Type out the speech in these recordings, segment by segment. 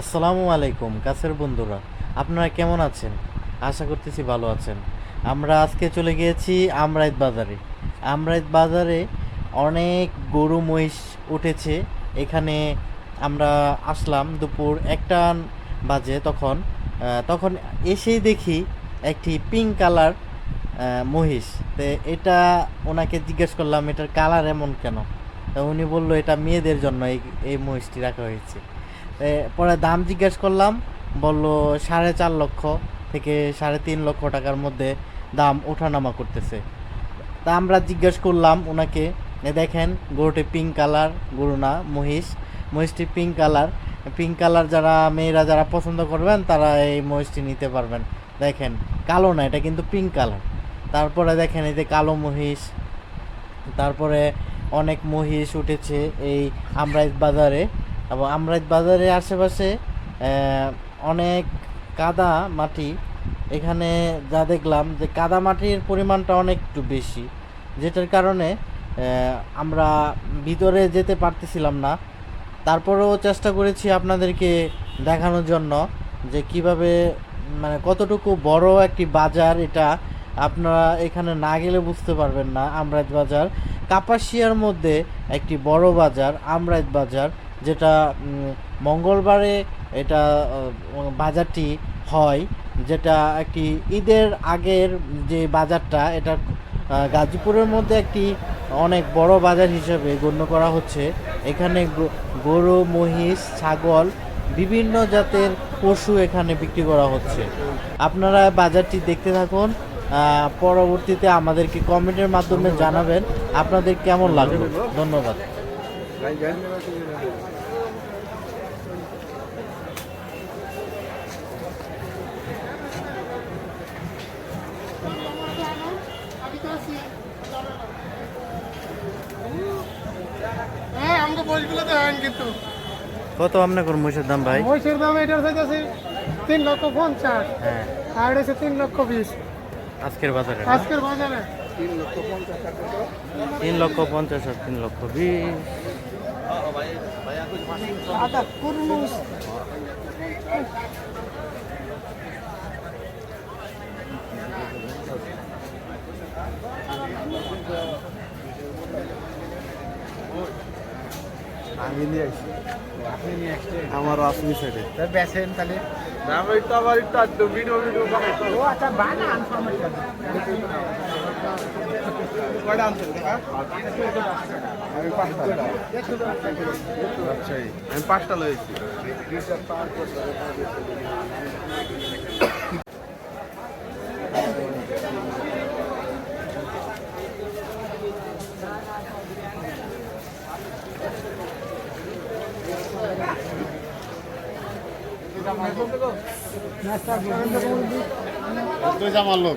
আসসালামু আলাইকুম, কাছের বন্ধুরা। আপনারা কেমন আছেন? আশা করতেছি ভালো আছেন। আমরা আজকে চলে গিয়েছি আমরাইত বাজারে। আমরাইত বাজারে অনেক গরু মহিষ উঠেছে। এখানে আমরা আসলাম দুপুর একটা বাজে তখন। তখন এসেই দেখি একটি পিঙ্ক কালার মহিষ। তো এটা ওনাকে জিজ্ঞেস করলাম, এটার কালার এমন কেন? তা উনি বলল, এটা মেয়েদের জন্য এই এই মহিষটি রাখা হয়েছে। পরে দাম জিজ্ঞেস করলাম, বলল সাড়ে চার লক্ষ থেকে সাড়ে তিন লক্ষ টাকার মধ্যে দাম ওঠানামা করতেছে। তা আমরা জিজ্ঞেস করলাম ওনাকে দেখেন, গরুটি পিঙ্ক কালার গরু না, মহিষ। মহিষটি পিঙ্ক কালার পিঙ্ক কালার যারা মেয়েরা যারা পছন্দ করবেন, তারা এই মহিষটি নিতে পারবেন। দেখেন, কালো না, এটা কিন্তু পিঙ্ক কালার তারপরে দেখেন, এই যে কালো মহিষ। তারপরে অনেক মহিষ উঠেছে এই আমরাইত বাজারে। এবং আমরাইত বাজারের আশেপাশে অনেক কাদা মাটি এখানে যা দেখলাম যে কাদা মাটির পরিমাণটা অনেক একটু বেশি, যেটার কারণে আমরা ভিতরে যেতে পারতেছিলাম না। তারপরেও চেষ্টা করেছি আপনাদেরকে দেখানোর জন্য যে কীভাবে মানে কতটুকু বড় একটি বাজার এটা আপনারা এখানে না গেলে বুঝতে পারবেন না, আমরাইত বাজার। কাপাসিয়ার মধ্যে একটি বড় বাজার, আমরাইত বাজার। যেটা মঙ্গলবারে এটা বাজারটি হয় যেটা একটি ঈদের আগের যে বাজারটা এটা গাজীপুরের মধ্যে একটি অনেক বড় বাজার হিসেবে গণ্য করা হচ্ছে। এখানে গরু মহিষ ছাগল বিভিন্ন জাতের পশু এখানে বিক্রি করা হচ্ছে। আপনারা বাজারটি দেখতে থাকুন পরবর্তীতে আমাদেরকে কমেন্টের মাধ্যমে জানাবেন আপনাদের কেমন লাগল? ধন্যবাদ। কত আপনার মহিষের দাম ভাই? মহিষের দাম এটার চাইতেছে তিন লক্ষ পঞ্চাশ। হ্যাঁ। আর এটা তিন লক্ষ বিশ। আজকের বাজারে আজকের বাজারে। তিন লক্ষ পঞ্চাশ আর তিন লক্ষ বিশ। আদা কুরমুস আমি নিয়ে আসছি। আপনি নিয়ে আসছেন? আমার আসমি সাইডে বেছেন তাহলে। আমি একটু আবার একটু আড্ডু ভিডিও ভিডিও ও আচ্ছা সমস্যা নেই। কয়টা আমি পাঁচটা জামার লোক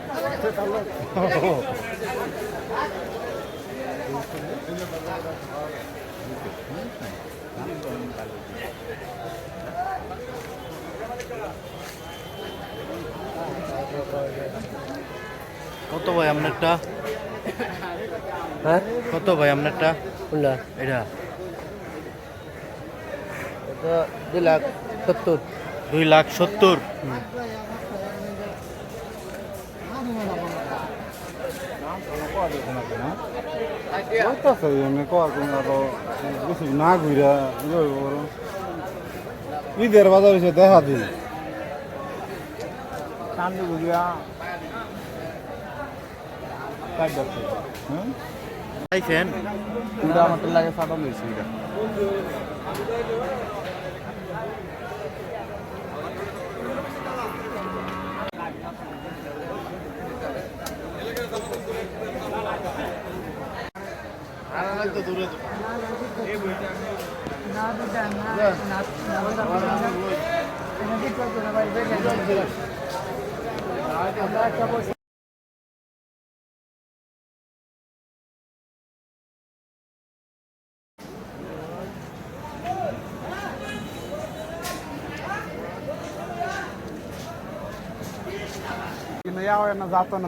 কত ভাই আপনারটা? হ্যাঁ? কত ভাই আপনারটা? কোনটা এটা? এটা দুই লাখ সত্তর। দুই লাখ সত্তর। কইতাছে এমনি কর কোন আরও বেশি না ঘুরা ঈদের বাজার হয়েছে দেখা দিন সামনে ঘুরিয়া পাইছেন এটা আমার লাগে সাদা লইছি এটা কিন্তু ইয়াও না যাতো না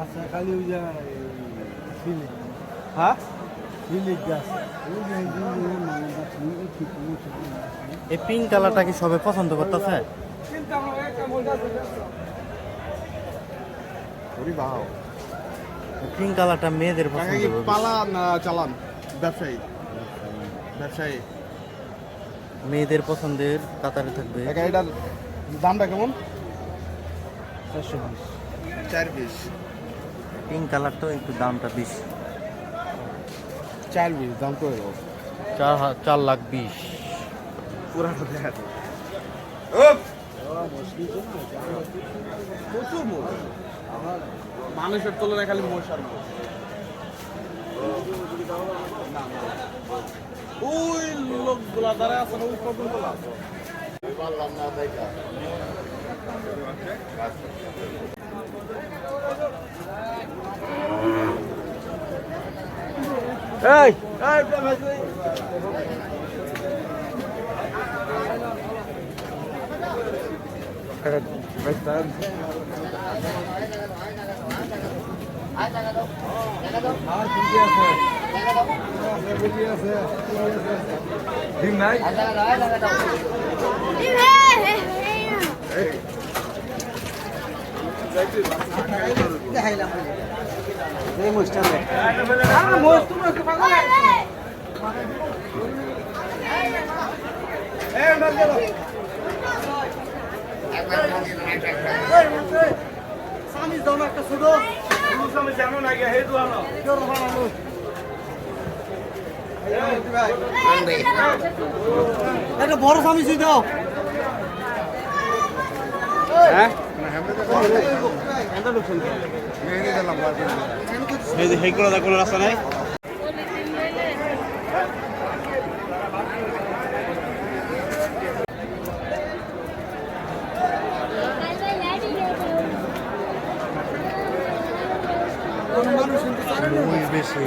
আচ্ছা খালি ওই যে হ্যাঁ? লিলিক গাছ। এই পিঙ্ক কালারটা কি সবাই পছন্দ করতেছে? পিঙ্ক কালারটা মেয়েদের পছন্দ পালা না চালান? ব্যবসায়ী। ব্যবসায়ী। মেয়েদের পছন্দের কাতারে থাকবে। এটার দামটা কেমন? চার পিস। পিঙ্ক কালারটা একটু দামটা বেশি। চার বিশ দাম করে চার হা- চার লাখ বিশ। পুরাটা দেখা প্রচুর মানুষের তুলনায় খালি মশার। ওই লোকগুলা দ্বারা আছে না, ওই পর্যন্ত আছে এই এই মোষটা দেখ একটা বড় সামিসি দাও হ্যাঁ সেইগুলো কোনো রাস্তা নাই? মহিষ বেশি